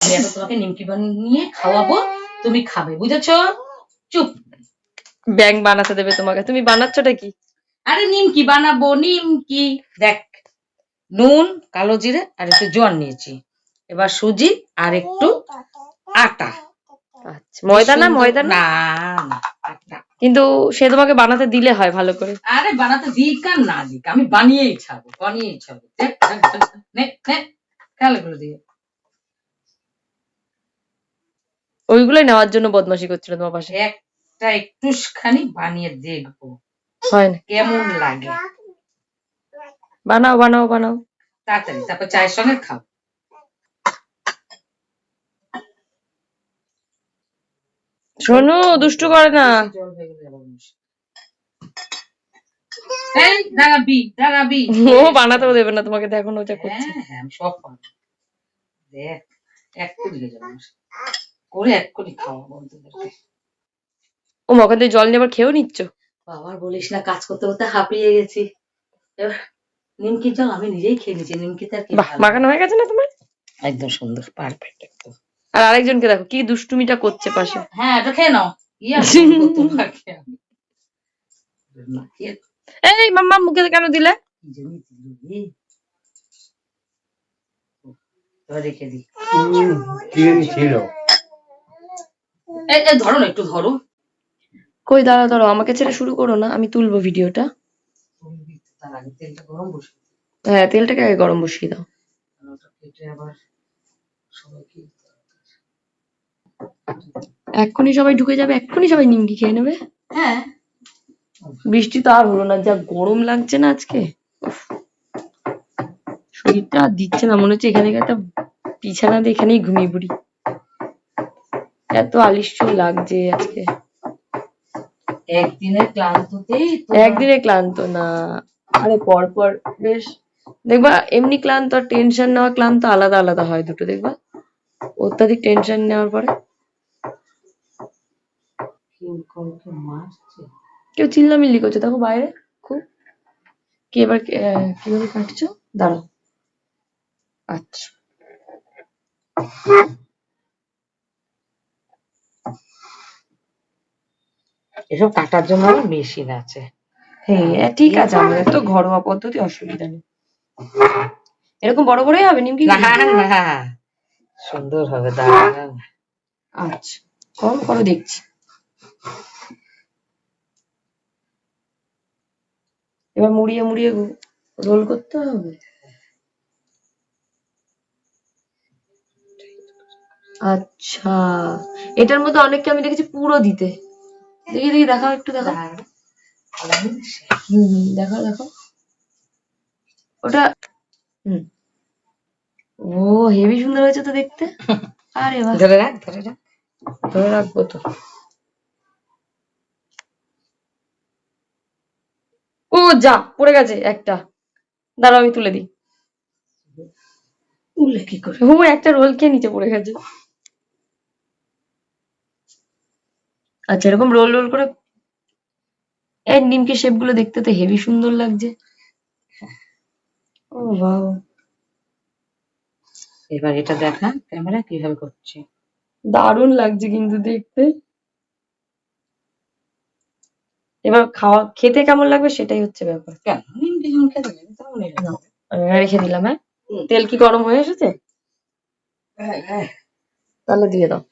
আমি এখন তোমাকে নিমকি বানিয়ে খাওয়াবো তুমি খাবে বুঝেছ? চুপ। ব্যাং বানাতে দেবে তোমাকে তুমি বানাচ্ছটা কি? আরে নিমকি বানাবো নিমকি। দেখ নুন কালো জিরে আর একটু জোয়ান নিয়েছি। এবার সুজি আর একটু আটা। আচ্ছা ময়দা না ময়দা না। কিন্তু সে তোমাকে বানাতে দিলে হয় ভালো করে। আরে বানাতে দিক আর না দিক আমি বানিয়েই ছাড়বো বানিয়েই ছাড়বো। নে নে খেয়ালগুলো দিয়ে ওইগুলোই নেওয়ার জন্য বদমাশি করছিল তোমার পাশে। একটা একটুখানি বানিয়ে দেখব। হয় না। কেমন লাগে? বানাও বানাও বানাও। তাড়াতাড়ি তারপর চায়ের সঙ্গে খাও। শোনো দুষ্টু করে না। হয়ে ও বানাতেও দেবে তোমাকে দেখো না ও যা করছে। হ্যাঁ হ্যাঁ সব দেখ এক যাবে। করে এক কোটি খাওয়া বন্ধুদেরকে ও ওখান থেকে জল নিয়ে আবার খেয়েও নিচ্ছ বাবার বলিস না কাজ করতে করতে হাঁপিয়ে গেছি এবার নিমকির জল আমি নিজেই খেয়ে নিচ্ছি নিমকিতে আর কি বাহ মাখানো হয়ে গেছে না তোমার একদম সুন্দর পারফেক্ট একদম আর আরেকজনকে দেখো কি দুষ্টুমিটা করছে পাশে হ্যাঁ এটা খেয়ে নাও ইয়া তোমাকে আমি না, এ এই মাম্মা মুখে কেন দিলে কি জানি দিল রে। এবার রেখে দিই ছিল এই ধরো না একটু ধরো। কই দাঁড়াও দাঁড়াও আমাকে ছেড়ে শুরু করো না আমি তুলবো ভিডিওটা। তার আগে তেলটা গরম বসে হ্যাঁ তেলটাকে আগে গরম বসিয়ে দাও। ওটা আবার সবাইকে এক্ষুনি সবাই ঢুকে যাবে এক্ষুনি সবাই নিমকি খেয়ে নেবে। হ্যাঁ। বৃষ্টি তো আর হলো না যা গরম লাগছে না আজকে। শরীরটা আর দিচ্ছে না মনে হচ্ছে এখানে একটা বিছানা দিয়ে এখানেই ঘুমিয়ে পড়ি। এত আলিস্য লাগছে আজকে। একদিনের ক্লান্ততেই তো একদিনে ক্লান্ত না। আরে পর পর বেশ। দেখবা এমনি ক্লান্ত আর টেনশন নেওয়া ক্লান্ত আলাদা আলাদা হয় দুটো দেখবা? অত্যাধিক টেনশন নেওয়ার পরে। কেউ চিল্লামিল্লি করছে দেখো বাইরে খুব। কে এবার কীভাবে কাটছো? দাঁড়াও। আচ্ছা। এসব কাটার জন্য আমার মেশিন আছে। হ্যাঁ ঠিক আছে আমাদের তো ঘরোয়া পদ্ধতি অসুবিধা নেই। এরকম বড় বড়ই হবে নিমকি না সুন্দর হবে দাঁড়ান আচ্ছা করো করো দেখছি। এবার মুড়িয়ে মুড়িয়ে রোল করতে হবে? আচ্ছা এটার মধ্যে অনেককে আমি দেখেছি পুরো দিতে। দেখি দেখি দেখাও একটু দেখাও। হুম হুম দেখাও দেখাও। ওটা হুম। ও হেভি সুন্দর হয়েছে তো দেখতে। আরে বাহ। ধরে রাখ ধরে রাখ। ধরে রাখব তো। ও যা পড়ে গেছে একটা। দাঁড়াও আমি তুলে দিই। তুললে কি করে? ও একটা রোল খেয়ে নিচে পড়ে গেছে। আচ্ছা এরকম রোল রোল করে এই নিমকি শেপগুলো দেখতে তো হেভি সুন্দর লাগছে। ও বাহ এবার এটা দেখা ক্যামেরা কীভাবে করছে? দারুণ লাগছে কিন্তু দেখতে। এবার খাওয়া খেতে কেমন লাগবে সেটাই হচ্ছে ব্যাপার। কেন? নিমকি যেমন খেতে লাগে তেমন রেখে দিলাম হ্যাঁ? তেল কি গরম হয়ে এসেছে? হ্যাঁ, হ্যাঁ। তাহলে দিয়ে দাও।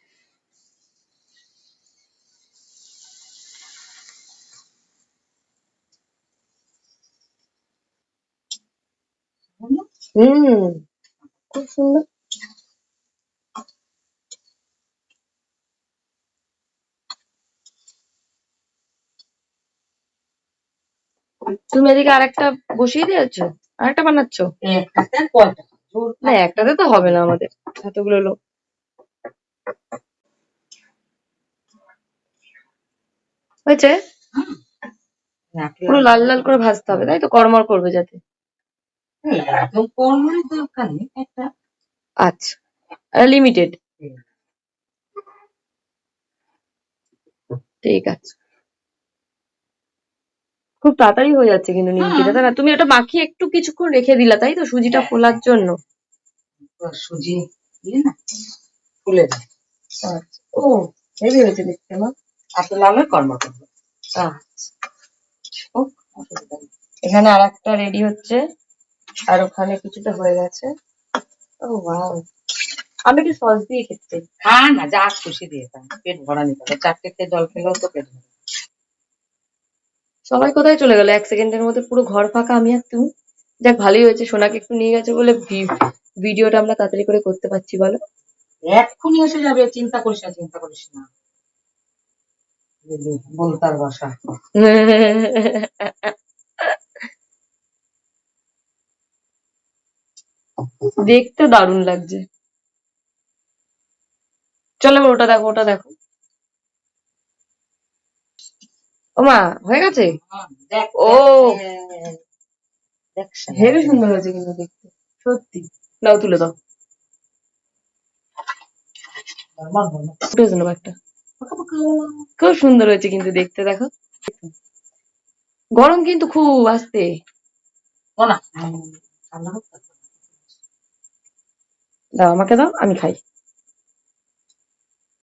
হুম খুব সুন্দর। তুমি এদিকে আরেকটা বসিয়ে দিয়েছ? আরেকটা বানাচ্ছো? জোর না একটাতে তো হবে না আমাদের। এতগুলো লোক। হয়েছে? পুরো লাল লাল করে ভাজতে হবে তাই তো? কড়মড় করবে যাতে। একদম কর্মরের দরকার নেই একটা আচ্ছা লিমিটেড ঠিক আছে। খুব তাড়াতাড়ি হয়ে যাচ্ছে কিন্তু নিমকিটা তাই না? তুমি ওটা মাখিয়ে একটু কিছুক্ষণ রেখে দিলা তাই তো? সুজিটা ফোলার জন্য। সুজি দিয়ে না খুলে আচ্ছা। ও হেভি হয়েছে দেখতে মা। এত লালে কর্ম করব। আচ্ছা। এখানে আর একটা রেডি হচ্ছে। আর ওখানে কিছুটা হয়ে গেছে। ও ওয়াও আমি একটু সস দিয়ে খেতে চাই। খা না যা খুশি দিয়ে খা পেট ভরা নিতে হবে। চারটে খেয়ে জল খেলেও তো পেট ভরা। সবাই কোথায় চলে গেল? এক সেকেন্ডের মধ্যে পুরো ঘর ফাঁকা আমি আর তুমি? যাক ভালোই হয়েছে। সোনাকে একটু নিয়ে গেছে বলে ভিডিওটা আমরা তাড়াতাড়ি করে করতে পারছি বলো। এক্ষুনি এসে যাবে। চিন্তা করিস না চিন্তা করিস না। বলতার বাসা। দেখতে দারুণ লাগছে। চলো এবার ওটা দেখো ওটা দেখো। ও মা হয়ে গেছে? ও। হেভি সুন্দর হয়েছে কিন্তু দেখতে সত্যি। দাও তুলে দাও। একটা খুব সুন্দর হয়েছে কিন্তু দেখতে দেখো। গরম কিন্তু খুব আসতে। না হুম, ঠান্ডা হোক তারপর। দাও আমাকে দাও আমি খাই।